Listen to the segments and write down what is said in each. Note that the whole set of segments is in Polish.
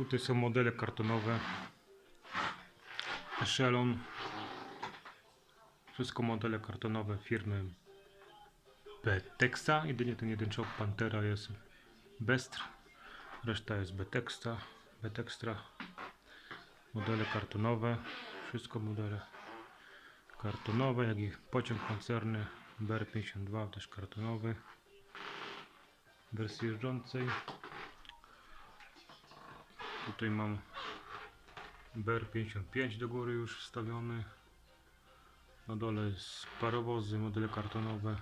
Tutaj są modele kartonowe. Echelon. Wszystko modele kartonowe firmy Betexa. Jedynie ten jeden czołg Pantera jest Bestr. Reszta jest Betexa. Betextra. Modele kartonowe. Wszystko modele kartonowe, jak i pociąg pancerny BR-52 też kartonowy. Wersji jeżdżącej. Tutaj mam BR-55 do góry już wstawiony. Na dole jest parowozy, modele kartonowe.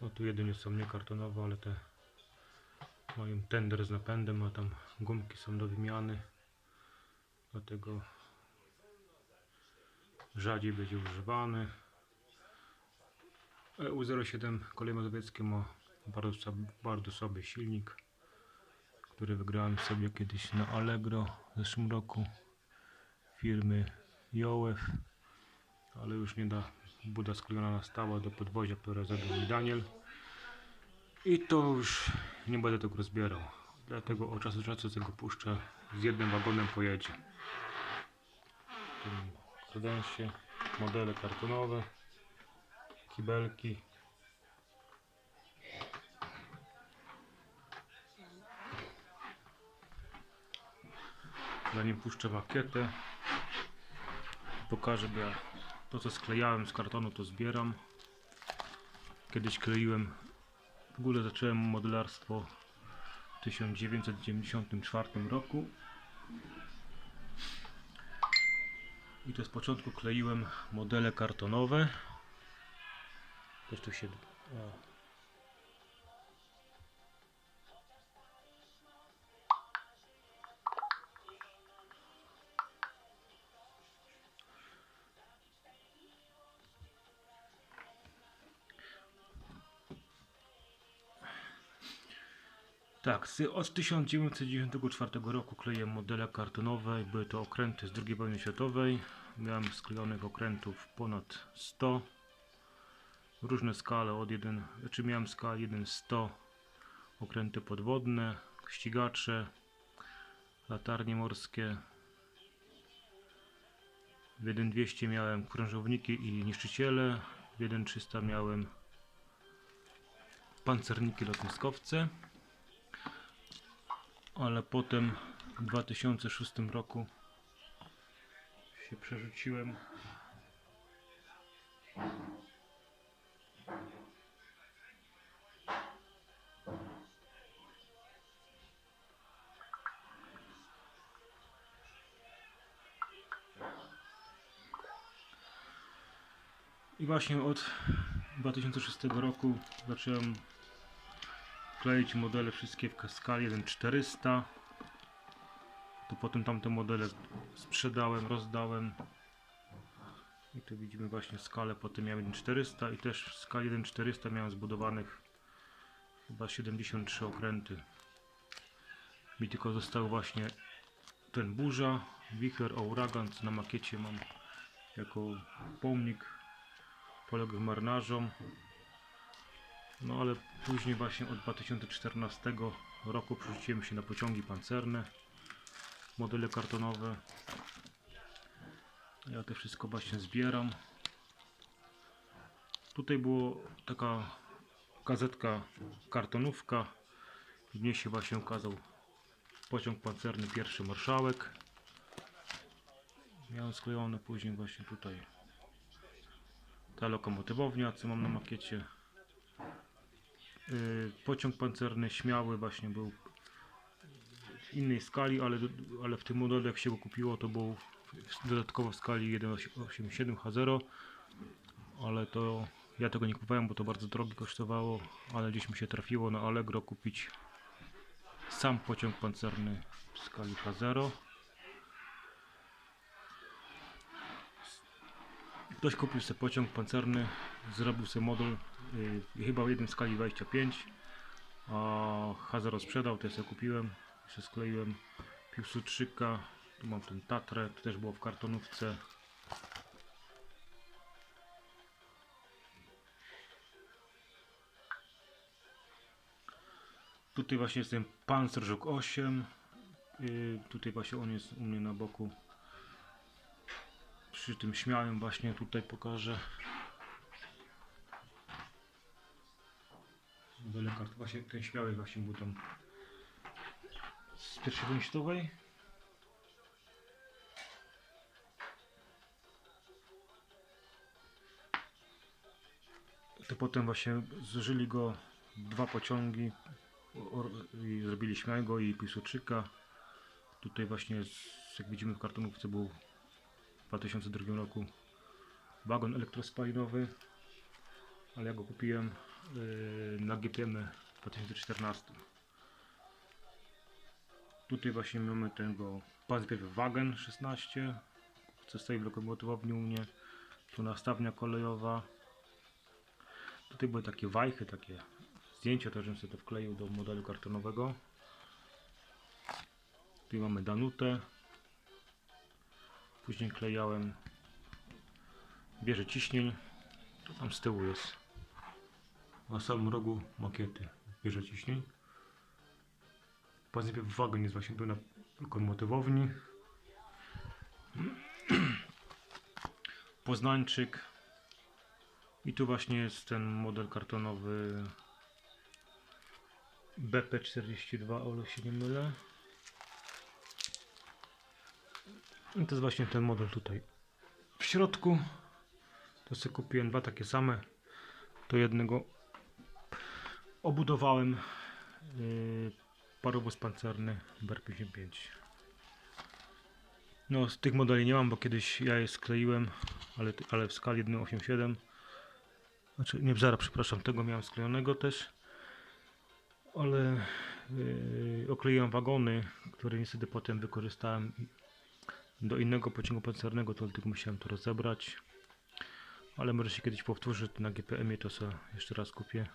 No tu jedynie są niekartonowe, ale te mają tender z napędem, a tam gumki są do wymiany. Dlatego rzadziej będzie używany. E EU07 kolej mazowieckie ma bardzo, bardzo słaby silnik, który wygrałem sobie kiedyś na Allegro w zeszłym roku firmy Jołew, ale już nie da buda sklejona na stała do podwozia, które zadał mi Daniel. I to już nie będę tego rozbierał. Dlatego od czasu do czasu tego puszczę. Z jednym wagonem pojedzie. W tym modele kartonowe, kibelki. Zanim puszczę makietę, pokażę, bo to co sklejałem z kartonu to zbieram. Kiedyś kleiłem, w ogóle zacząłem modelarstwo w 1994 roku. I to z początku kleiłem modele kartonowe. Też tu się. O. Tak, od 1994 roku kleję modele kartonowe. Były to okręty z II wojny światowej. Miałem sklejonych okrętów ponad 100. Różne skale od 1, znaczy miałem skalę 1-100. Okręty podwodne, ścigacze, latarnie morskie. W 1200 miałem krążowniki i niszczyciele. W 1300 miałem pancerniki lotniskowce ale potem w 2006 roku się przerzuciłem. I właśnie od 2006 roku zacząłem kleić modele wszystkie w skali 1400 to potem tamte modele sprzedałem, rozdałem. I tu widzimy właśnie skalę potem miałem 1400 i też w skali 1400 miałem zbudowanych chyba 73 okręty. Mi tylko został właśnie ten burza, wicher, uragan co na makiecie mam jako pomnik poległym marynarzom no ale później właśnie od 2014 roku przerzuciłem się na pociągi pancerne, modele kartonowe. Ja to wszystko właśnie zbieram. Tutaj było taka gazetka kartonówka. W niej się właśnie ukazał pociąg pancerny pierwszy marszałek. Miałem sklejone później właśnie tutaj ta lokomotywownia, co mam na makiecie. Y, pociąg pancerny śmiały właśnie był w innej skali, ale, ale w tym modelu jak się go kupiło to był dodatkowo w skali 1.87 H0 ale to ja tego nie kupowałem, bo to bardzo drogo kosztowało ale gdzieś mi się trafiło na Allegro kupić sam pociąg pancerny w skali H0 Ktoś kupił sobie pociąg pancerny, zrobił sobie model chyba w jednym skali 25, a H0 sprzedał, to ja kupiłem, jeszcze skleiłem Piłsudczyka, tu mam ten Tatrę, to też było w kartonówce. Tutaj właśnie jest ten Panzerżuk 8, Yy, tutaj właśnie on jest u mnie na boku. Przy tym śmiałym właśnie tutaj pokażę. Modele kart, właśnie ten śmiały właśnie był tam z pierwszej wojny. To potem właśnie zużyli go dwa pociągi i zrobili śmiałego i Piłsudczyka. Tutaj właśnie jak widzimy w kartonówce był w 2002 roku wagon elektrospalinowy, ale ja go kupiłem na GPM w 2014. Tutaj właśnie mamy tego Pansperw Wagen 16, co stoi w lokomotywowni u mnie. Tu nastawnia kolejowa. Tutaj były takie wajchy, takie zdjęcia, też bym sobie to wkleił do modelu kartonowego. Tu mamy Danutę. Później klejałem wieżę ciśnień. To tam z tyłu jest. Na samym rogu makiety wieżę ciśnień. Potem wagon jest właśnie tu na lokomotywowni. Poznańczyk. I tu właśnie jest ten model kartonowy BP42, o ile się nie mylę. I to jest właśnie ten model tutaj w środku. To sobie kupiłem dwa takie same. To jednego obudowałem yy, parobus pancerny BR55. No z tych modeli nie mam, bo kiedyś ja je skleiłem, ale, ale w skali 1.87. Znaczy nie wzara, przepraszam, tego miałem sklejonego też. Ale yy, okleiłem wagony, które niestety potem wykorzystałem do innego pociągu pancernego, to tylko musiałem to rozebrać. Ale może się kiedyś powtórzy na GPM-ie, to sobie jeszcze raz kupię.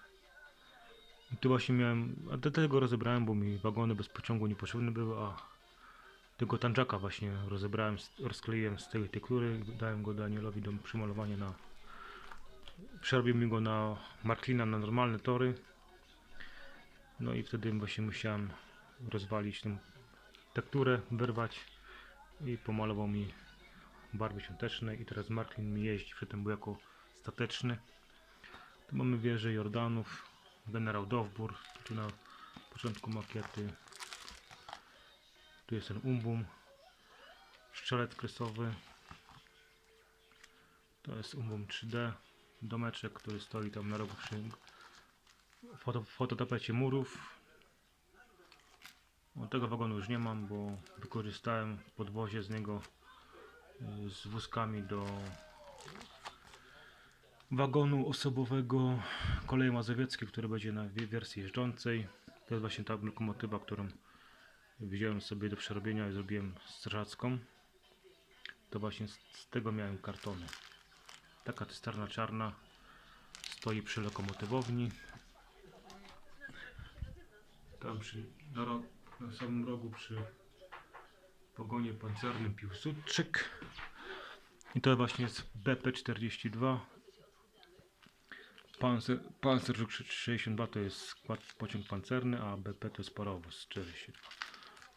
I tu właśnie miałem, a do tego rozebrałem, bo mi wagony bez pociągu niepotrzebne były, a tego tanżaka właśnie rozebrałem, rozkleiłem z tej tektury, dałem go Danielowi do przymalowania na... Przerobił mi go na Marklina na normalne tory. No i wtedy właśnie musiałem rozwalić tą tekturę, wyrwać i pomalował mi barwy świąteczne i teraz Marklin mi jeździ, przedtem był jako stateczny. Tu mamy wieżę Jordanów, generał Dowbór, tu na początku makiety. Tu jest ten umbum, szczelec kresowy. To jest umbum 3D, domeczek, który stoi tam na rogu przy foto, fototapecie murów. O, tego wagonu już nie mam, bo wykorzystałem podwozie z niego y, z wózkami do wagonu osobowego kolei mazowieckiej, który będzie na wersji jeżdżącej. To jest właśnie ta lokomotywa, którą wziąłem sobie do przerobienia i zrobiłem strażacką. To właśnie z, tego miałem kartony. Taka cysternna czarna stoi przy lokomotywowni. Tam przy, na, ro, na samym rogu przy pogonie pancernym Piłsudczyk. I to właśnie jest BP42. Panzer, Panzerzyk 62 to jest skład pociąg pancerny, a BP to jest parowóz 42.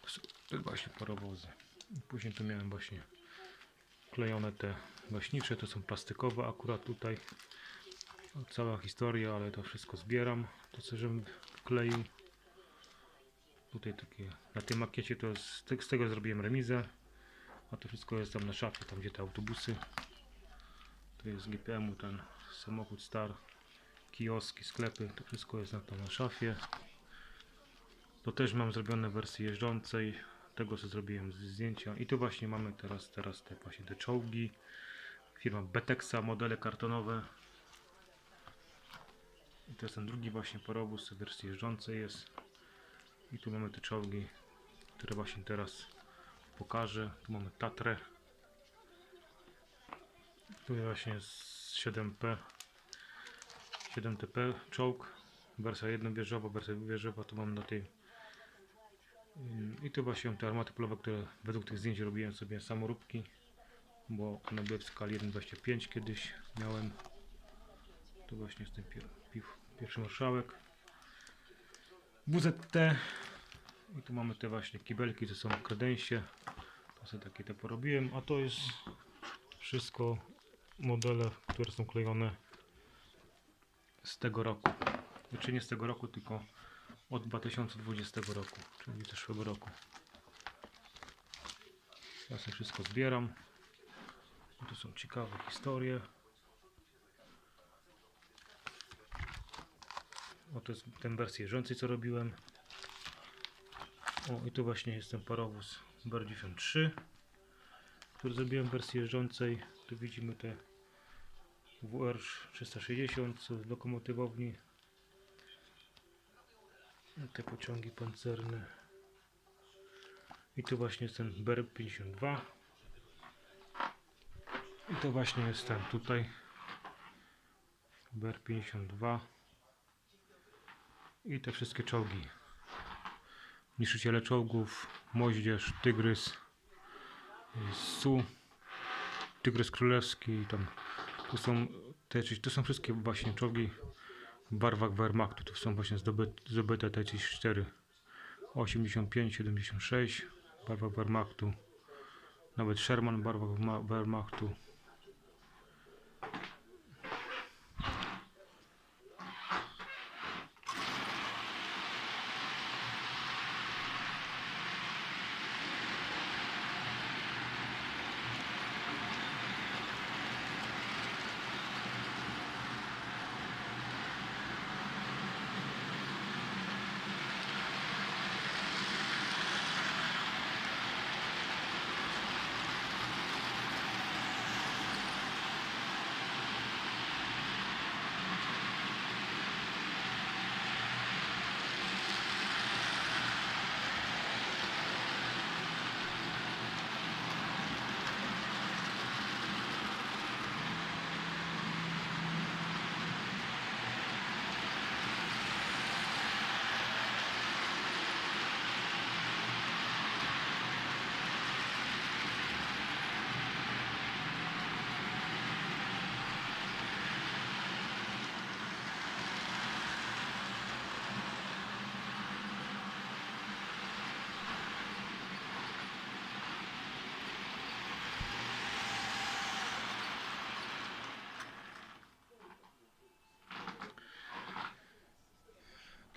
To są właśnie parowozy. Później tu miałem właśnie klejone te gaśnicze, to są plastikowe akurat tutaj. No, Cała historia, ale to wszystko zbieram. To co żebym wkleił. Tutaj takie, na tej makiecie to z, z tego zrobiłem remizę. A to wszystko jest tam na szafie, tam gdzie te autobusy. To jest GPM-u ten samochód star, kioski, sklepy, to wszystko jest na, tam na szafie. To też mam zrobione w wersji jeżdżącej. Tego co zrobiłem z zdjęcia. I tu właśnie mamy teraz, teraz te właśnie te czołgi. Firma Betexa, modele kartonowe. I to jest ten drugi właśnie parowóz w wersji jeżdżącej jest. I tu mamy te czołgi, które właśnie teraz pokażę. Tu mamy Tatrę. Tu właśnie jest 7P. 7TP czołg. Wersja jednowieżowa, wersja dwuwieżowa. Tu mam na tej. I tu właśnie te armaty polowe, które według tych zdjęć robiłem sobie samoróbki. Bo one były w skali 1.25 kiedyś miałem. Tu właśnie jest ten pierwszy marszałek. WZT I tu mamy te właśnie kibelki, to są kredensie. To sobie takie te porobiłem, a to jest wszystko modele, które są klejone z tego roku. Znaczy nie z tego roku, tylko od 2020 roku, czyli zeszłego roku. Ja sobie wszystko zbieram. I tu są ciekawe historie. O, to jest ten wersji jeżdżącej, co robiłem. O, i tu właśnie jest ten parowóz BR-93, który zrobiłem w wersji jeżdżącej. Tu widzimy te WR 360 z lokomotywowni. Te pociągi pancerne. I tu właśnie jest ten BR-52. I to właśnie jest ten tutaj. BR-52. I te wszystkie czołgi. Niszczyciele czołgów, Moździerz, Tygrys, Su, Tygrys Królewski, i tam tu są te, to są wszystkie właśnie czołgi w barwach Wehrmachtu, to są właśnie zdobyte, zdobyte te 4 85, 76 w barwach Wehrmachtu, nawet Sherman barwach Ma- Wehrmachtu.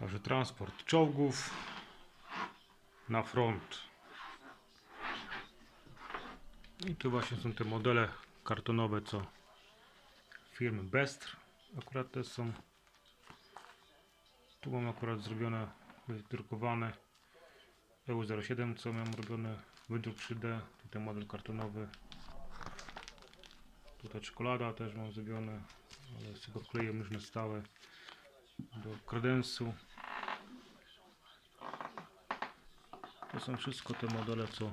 Także transport czołgów na front. I tu właśnie są te modele kartonowe, co firmy Bestr akurat te są. Tu mam akurat zrobione, wydrukowane EU07, co miałem robione wydruk 3D. Tutaj model kartonowy. Tutaj czekolada też mam zrobione, ale z tego klejem już na stałe do kredensu. To są wszystko te modele, co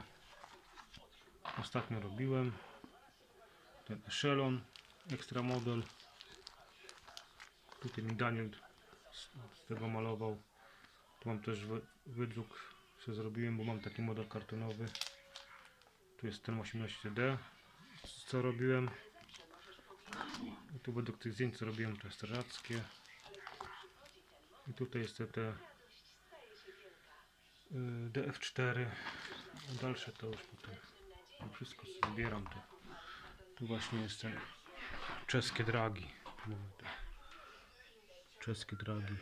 ostatnio robiłem. Ten Echelon, ekstra model. Tutaj mi Daniel z, tego malował. Tu mam też wy, wydruk, co zrobiłem, bo mam taki model kartonowy. Tu jest ten 18D, co robiłem. I tu według tych zdjęć, co robiłem, to jest strażackie. I tutaj jest te, te DF4. A Dalsze to już potem to wszystko zbieram. To. Tu właśnie jest ten czeskie dragi. Czeskie dragi.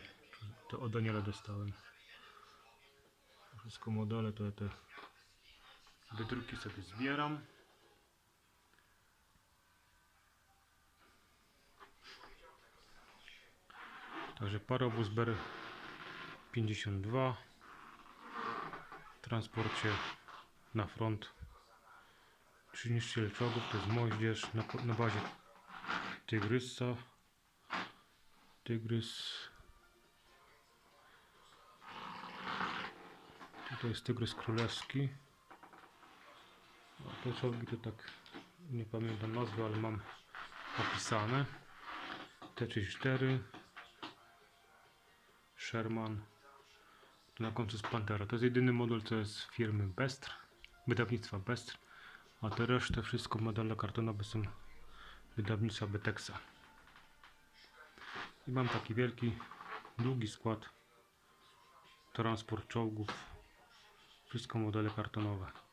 To od Daniela dostałem. Wszystko modele, to ja te wydruki sobie zbieram. Także parobus BR 52 w transporcie na front. 30 czołgów, to jest moździerz na, na bazie Tygrysa. Tygrys. Tutaj jest Tygrys Królewski. A te czołgi to tak nie pamiętam nazwy, ale mam opisane. T34 Sherman. Na końcu jest Pantera. To jest jedyny model, co jest z firmy Bestr, wydawnictwa Bestr. A te resztę, wszystko modele kartonowe są wydawnictwa Betexa. I mam taki wielki, długi skład transport czołgów wszystko modele kartonowe.